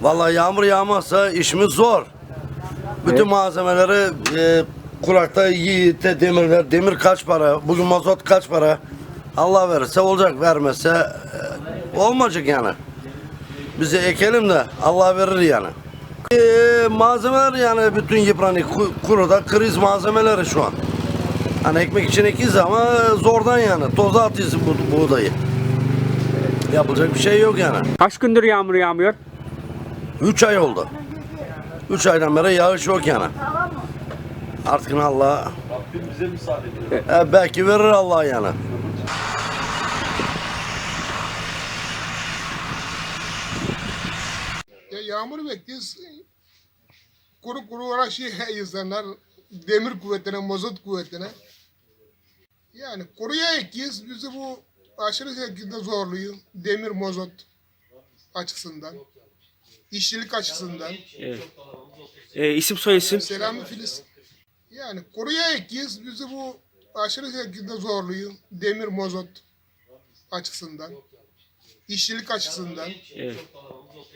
Vallahi yağmur yağmazsa işimiz zor. Bütün malzemeleri e, kurakta yiğitte demirler. Demir kaç para? Bugün mazot kaç para? Allah verirse olacak. Vermezse e, olmayacak yani. Bize ekelim de Allah verir yani. E, malzemeler yani bütün yıpranık ku- kuruda kriz malzemeleri şu an. Hani ekmek için ekiz ama zordan yani. Toza atıyorsun bu, buğdayı. Yapılacak bir şey yok yani. Kaç gündür yağmur yağmıyor? 3 ay oldu. 3 aydan beri yağış yok yani. Artık Allah e, belki verir Allah yani. Ya yağmur bekliyoruz. Kuru kuru uğraşıyor insanlar. Demir kuvvetine, mazot kuvvetine. Yani kuruya ekiyoruz. Bizi bu aşırı şekilde zorluyor. Demir, mazot açısından. İşçilik açısından. Evet. E, isim soy isim. Selami Filiz. Yani kuruya ekiyoruz. Bizi bu aşırı şekilde zorluyor. Demir, mazot açısından. işçilik açısından. Evet.